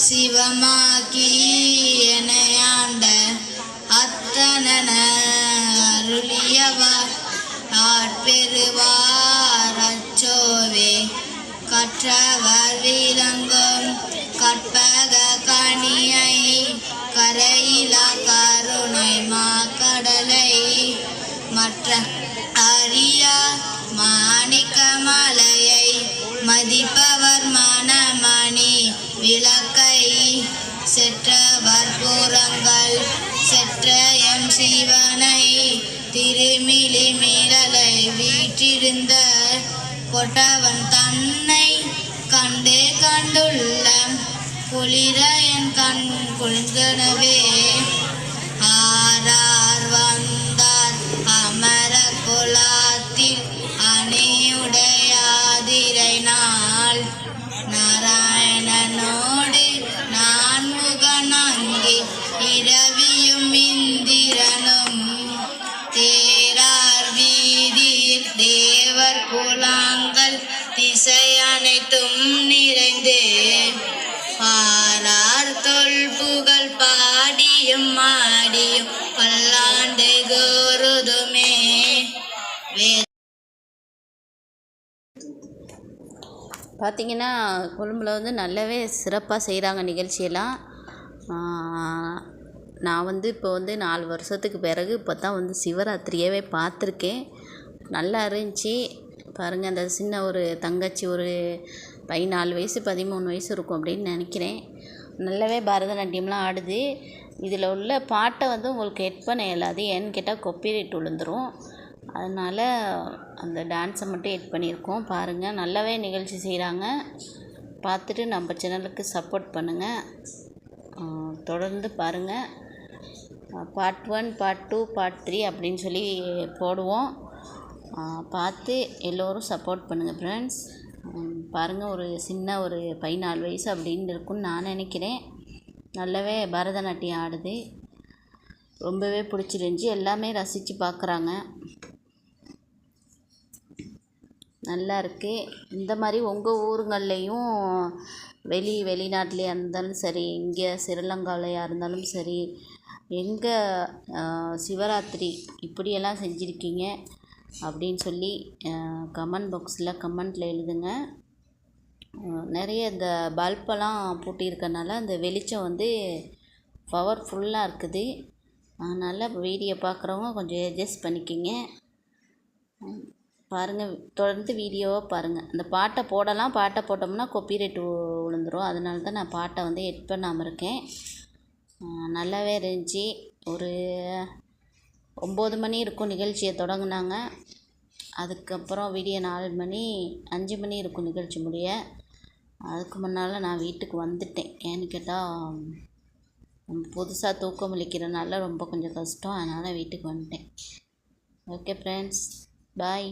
சிவமாக்கி எனையாண்ட அத்தனன அருளியவர். ஆட்பெறுவார் அச்சோவே கற்றவர் விளங்கும் கற்பக கனியை கரையிலா கருணை கடலை மற்ற அரியா மாணிக்க மலையை மதிப்பவர் மனமா விளக்கை செற்ற வற்பூரங்கள் செற்ற எம் சிவனை திருமிழி மீறலை வீற்றிருந்த கொட்டவன் தன்னை கண்டே கண்டுள்ள குளிர என் கண் குளிர்ந்தனவே. தேவர் திசை அனைத்தும் நிறைந்து. பாரார் தொல் புகழ் பாடியும் மாடியும் பல்லாண்டு கோருதுமே. பார்த்தீங்கன்னா கொழும்புல வந்து நல்லாவே சிறப்பாக செய்கிறாங்க நிகழ்ச்சியெல்லாம். நான் வந்து இப்போ வந்து நாலு வருஷத்துக்கு பிறகு இப்போ தான் வந்து சிவராத்திரியவே பார்த்துருக்கேன். நல்லா இருந்துச்சு. பாருங்கள் அந்த சின்ன ஒரு தங்கச்சி ஒரு பதினாலு வயசு பதிமூணு வயசு இருக்கும் அப்படின்னு நினைக்கிறேன். நல்லாவே பரதநாட்டியம்லாம் ஆடுது. இதில் உள்ள பாட்டை வந்து உங்களுக்கு ஹெட் பண்ண இயலாது ஏன்னு கேட்டால் கொப்பிரைட் விழுந்துரும். அதனால் அந்த டான்ஸை மட்டும் ஹெட் பண்ணியிருக்கோம். பாருங்கள் நல்லாவே நிகழ்ச்சி செய்கிறாங்க பார்த்துட்டு நம்ம சேனலுக்கு சப்போர்ட் பண்ணுங்கள் தொடர்ந்து பாருங்கள் part one part two part three அப்படின்னு சொல்லி போடுவோம். பார்த்து எல்லோரும் சப்போர்ட் பண்ணுங்கள் ஃப்ரெண்ட்ஸ் பாருங்கள் ஒரு சின்ன ஒரு பதினாலு வயசு அப்படின்னு இருக்கும்னு நான் நினைக்கிறேன். நல்லாவே பரதநாட்டியம் ஆடுது. ரொம்பவே பிடிச்சிருந்துச்சி. எல்லாமே ரசித்து பார்க்குறாங்க. நல்லா இருக்குது இந்த மாதிரி உங்கள் ஊருங்கள்லேயும் வெளி வெளிநாட்டிலையாக இருந்தாலும் சரி இங்கே ஸ்ரீலங்காவிலையா இருந்தாலும் சரி எங்கே சிவராத்திரி இப்படியெல்லாம் செஞ்சுருக்கீங்க? அப்படின்னு சொல்லி கமெண்ட் பாக்ஸில் கமெண்ட்டில் எழுதுங்க. நிறைய இந்த பல்பெல்லாம் பூட்டியிருக்கனால அந்த வெளிச்சம் வந்து பவர்ஃபுல்லாக இருக்குது. அதனால் வீடியோ பார்க்குறவங்க கொஞ்சம் அட்ஜஸ்ட் பண்ணிக்கிங்க. பாருங்கள் தொடர்ந்து வீடியோவை பாருங்கள் அந்த பாட்டை போடலாம். பாட்டை போட்டோம்னா கொப்பிரைட் விழுந்துரும். அதனால தான் நான் பாட்டை வந்து எட் பண்ணாமல் இருக்கேன். நல்லாவே இருந்துச்சு. ஒரு ஒம்பது மணி இருக்கும் நிகழ்ச்சியை தொடங்கினாங்க. அதுக்கப்புறம் விடிய நாலு மணி அஞ்சு மணி இருக்கும் நிகழ்ச்சி முடிய. அதுக்கு முன்னால் நான் வீட்டுக்கு வந்துட்டேன். ஏன்னு கேட்டால் புதுசாக தூக்கம் முழிக்கிறனால ரொம்ப கொஞ்சம் கஷ்டம். அதனால் வீட்டுக்கு வந்துட்டேன். Okay friends bye